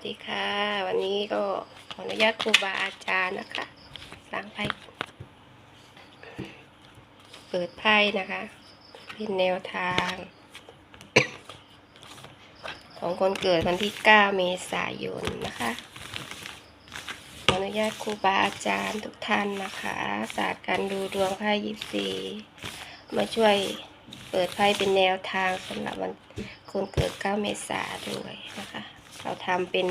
สดีค่ะ วันนี้ก็ขออนุญาตครูบาอาจารย์นะคะล้างไพ่เปิดไพ่นะคะ เป็นแนวทาง ของคนเกิดวันที่ 9 เมษายนนะคะขออนุญาตครูบาอาจารย์ทุกท่านนะคะ ศาสตร์การดูดวงไพ่ยิปซีมาช่วย เปิดไพ่เป็นแนวทางสำหรับวันคนเกิด 9 เมษายนด้วยนะคะ เราทำเป็น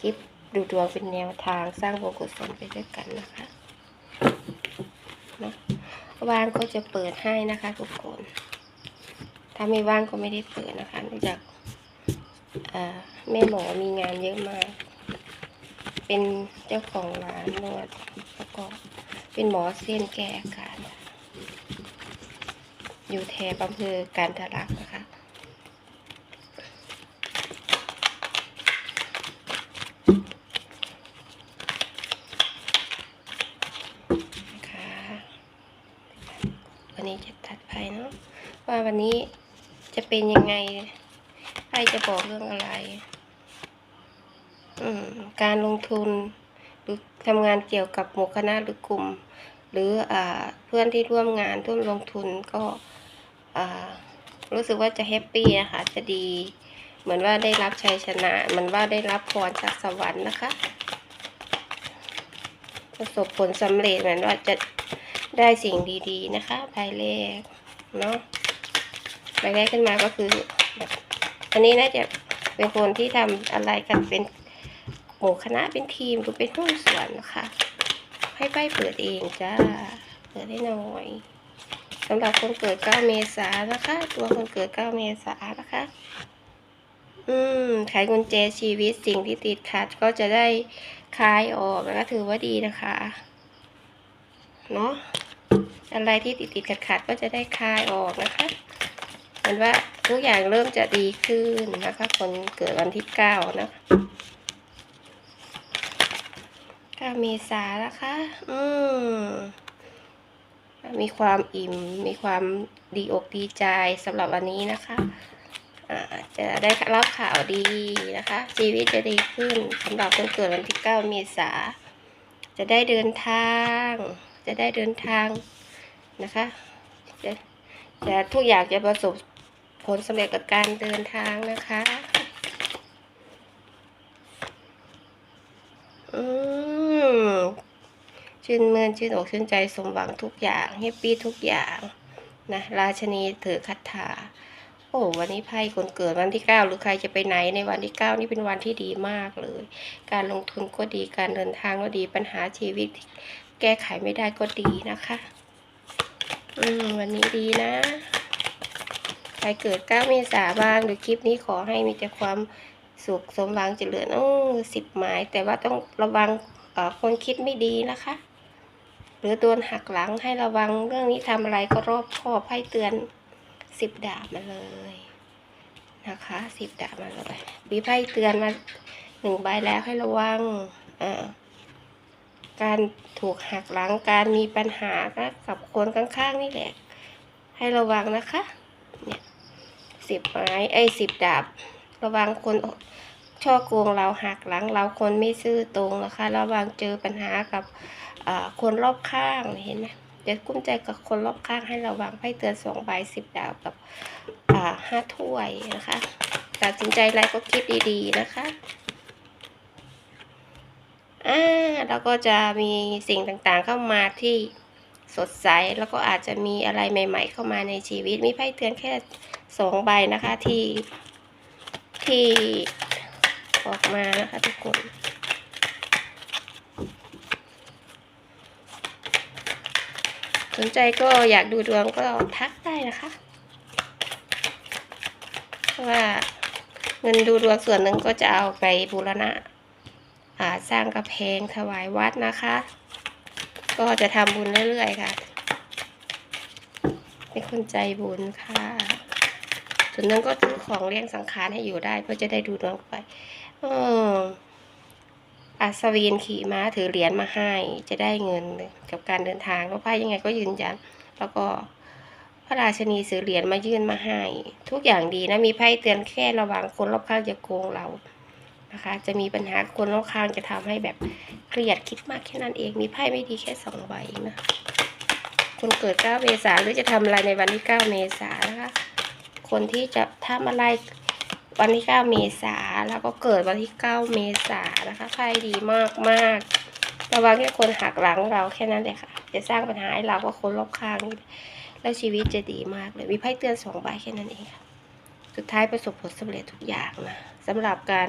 คลิปดูดวงเป็นแนวทางสร้างบุญกุศลไปด้วยกันนะคะนะว่างก็จะเปิดให้นะคะทุกคน ถ้าไม่ว่างก็ไม่ได้เปิดนะคะเนื่องจากแม่หมอมีงานเยอะมาก เป็นเจ้าของร้านนวดแล้วก็เป็นหมอเส้นแก้อาการ อยู่แถบอำเภอการทะลักนะคะนะคะวันนี้จะตัดไพ่เนาะว่าวันนี้จะเป็นยังไงไพ่จะบอกเรื่องอะไร อืมการลงทุนหรือทำงานเกี่ยวกับหมู่คณะหรือกลุ่ม หรืออ่าเพื่อนที่ร่วมงานร่วมลงทุนก็ รู้สึกว่าจะแฮปปี้นะคะ จะดี เหมือนว่าได้รับชัยชนะมือนว่าได้รับพรจากสวรรค์นะคะ ประสบผลสำเร็จเหมือนว่าจะได้สิ่งดีๆนะคะใบแรกเนาะใบแรกขึ้นมาก็คือแบบอันนี้น่าจะเป็นคนที่ทำอะไรกันเป็นหมู่คณะเป็นทีมหรือเป็นหุ้นส่วนนะคะ ให้ใบเปิดเองจ้า เปิดให้หน่อย สำหรับคนเกิด 9 เมษายนนะคะ ตัวคนเกิด 9 เมษายนนะคะ อืมไขกุญแจชีวิตสิ่งที่ติดขัดก็จะได้คลายออกแล้วก็ถือว่าดีนะคะ เนาะอะไรที่ติดติดขัดขัดๆก็จะได้คลายออกนะคะเหมือนว่าทุกอย่างเริ่มจะดีขึ้นนะคะ คนเกิดวันที่เก้านะเก้าเมษานะคะ อืม มีความอิ่ม มีความดีอกดีใจสำหรับวันนี้นะคะจะได้รับข่าวดีนะคะ ชีวิตจะดีขึ้นสำหรับคนเกิดวันที่ 9 เมษา จะได้เดินทาง จะได้เดินทางนะคะจะจะทุกอย่างจะประสบผลสำเร็จกับการเดินทางนะคะ อืม ชื่นเมื่นชื่นอกชื่นใจสมหวังทุกอย่างแฮปปี้ทุกอย่างนะราชนีถือคาถาโอ้วันนี้ไพ่คนเกิดวันที่เก้าหรือใครจะไปไหนในวันที่เก้านี่เป็นวันที่ดีมากเลย การลงทุนก็ดีการเดินทางก็ดีปัญหาชีวิตแก้ไขไม่ได้ก็ดีนะคะ อืมวันนี้ดีนะ ใครเกิดเก้าเมษาบ้างหรือคลิปนี้ขอให้มีแต่ความสุขสมหวังเจริญโอ้สิบหมาย แต่ว่าต้องระวังคนคิดไม่ดีนะคะ หรือโดนหักหลังให้ระวังเรื่องนี้ทำอะไรก็รอบคอบให้เตือนสิบดาบมาเลยนะคะสิบดาบมาเลยมีไพ่เตือนมาหนึ่งใบแล้วให้ระวังอ่าการถูกหักหลังการมีปัญหากับคนข้างๆนี่แหละ ให้ระวังนะคะเนี่ยสิบไม้ไอ้สิบดาบ ระวังคน ช่อโกงเราหักหลังเราคนไม่ซื่อตรงนะคะ ระวังเจอปัญหากับคนรอบข้างเห็นไหมจะกุ้มใจกับคนรอบข้างให้ระวังไพ่เตือนสองใบสิบดาวกับห้าถ้วยนะคะตัดสินใจอะไรก็คิดดีๆนะคะอ่าแล้วก็จะมีสิ่งต่างๆเข้ามาที่สดใสแล้วก็อาจจะมีอะไรใหม่ ๆ เข้ามาในชีวิตมีไพ่เตือนแค่สองใบนะคะที่ที่ ออกมานะคะทุกคนสนใจก็อยากดูดวงก็ทักได้นะคะเพราะว่าเงินดูดวงส่วนหนึ่งก็จะเอาไปบูรณะาสร้างกระแพงถวายวัดนะคะ ก็จะทำบุญเรื่อยๆค่ะ เป็นคนใจบุญค่ะ ส่วนหนึ่งก็ซื้อของเลี้ยงสังขารให้อยู่ได้เพื่อจะได้ดูดวงไป อัศวินขี่ม้าถือเหรียญมาให้จะได้เงินกับการเดินทางเพราะไพ่ยังไงก็ยืนยันแล้วก็พระราชนีซื้อเหรียญมายื่นมาให้ ทุกอย่างดีนะมีไพ่เตือนแค่ระวังคนรอบข้างจะโกงเรานะคะ จะมีปัญหาคนรอบข้างจะทำให้แบบเครียดคิดมากแค่นั้นเอง มีไพ่ไม่ดีแค่สองใบนะคนเกิด 9 เมษาหรือจะทำอะไรในวันที่ 9 เมษานะคะคนที่จะทำอะไร วันที่ 9 เมษาแล้วก็เกิดวันที่ 9 เมษานะคะไพ่ดีมากมากระวังแค่คนหักหลังเราแค่นั้นเลยค่ะ จะสร้างปัญหาให้เรากับคนรอบข้างนี่แล้วชีวิตจะดีมากเลยมีไพ่เตือนสองใบแค่นั้นเองค่ะสุดท้ายประสบผลสำเร็จทุกอย่างนะสำหรับการ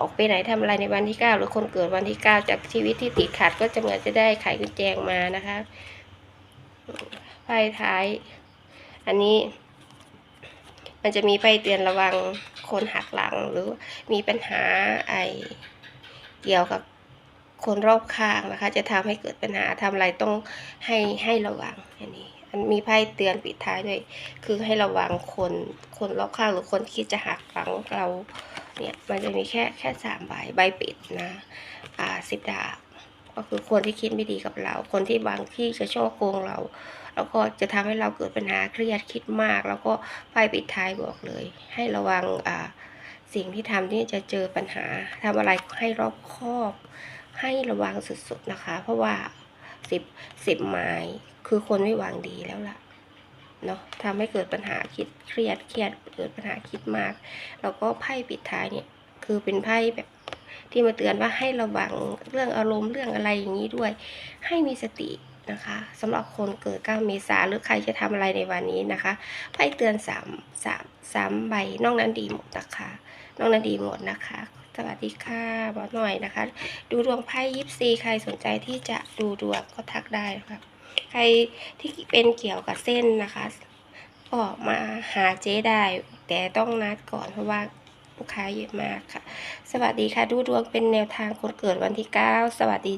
ออกไปไหนทำอะไรในวันที่ 9 หรือคนเกิดวันที่ 9 จากชีวิตที่ติดขัดก็จะเหมือนจะได้ไขกุญแจมานะคะไพ่ท้าย อันนี้ มันจะมีไพ่เตือนระวังคนหักหลังหรือมีปัญหาไอเกี่ยวกับคนรอบข้างนะคะ จะทำให้เกิดปัญหาทำอะไรต้องให้ให้ระวังอันนี้อันมีไพ่เตือนปิดท้ายด้วย คือให้ระวังคนคนรอบข้างหรือคนคิดจะหักหลังเราเนี่ยมันจะมีแค่แค่สามใบใบปิดนะอ่าสิบดาบ ก็คือคนที่คิดไม่ดีกับเรา คนที่บางที่จะช่อโกงเรา แล้วก็จะทำให้เราเกิดปัญหาเครียดคิดมาก แล้วก็ไพ่ปิดท้ายบอกเลย ให้ระวังอ่าสิ่งที่ทำที่จะเจอปัญหาทำอะไรให้รอบคอบ ให้ระวังสุดๆนะคะ เพราะว่าสิบสิบไม้คือคนไม่หวังดีแล้วล่ะเนาะทำให้เกิดปัญหาคิดเครียดเครียดเกิดปัญหาคิดมาก แล้วก็ไพ่ปิดท้ายเนี่ยคือเป็นไพ่แบบ ที่มาเตือนว่าให้ระวังเรื่องอารมณ์เรื่องอะไรอย่างนี้ด้วย ให้มีสตินะคะสำหรับคนเกิด 9 เมษาหรือใครจะทำอะไรในวันนี้นะคะไพ่เตือน 3 3 3 ใบ นอกนั้นดีหมดนะคะ นอกนั้นดีหมดนะคะ สวัสดีค่ะบอสหน่อยนะคะ ดูดวงไพ่ยิปซีใครสนใจที่จะดูดวงก็ทักได้นะคะใครที่เป็นเกี่ยวกับเส้นนะคะ ก็มาหาเจ๊ได้ แต่ต้องนัดก่อนเพราะว่า ลูกค้าเยอะมากค่ะ สวัสดีค่ะ ดูดวงเป็นแนวทางคนเกิดวันที่ 9 สวัสดี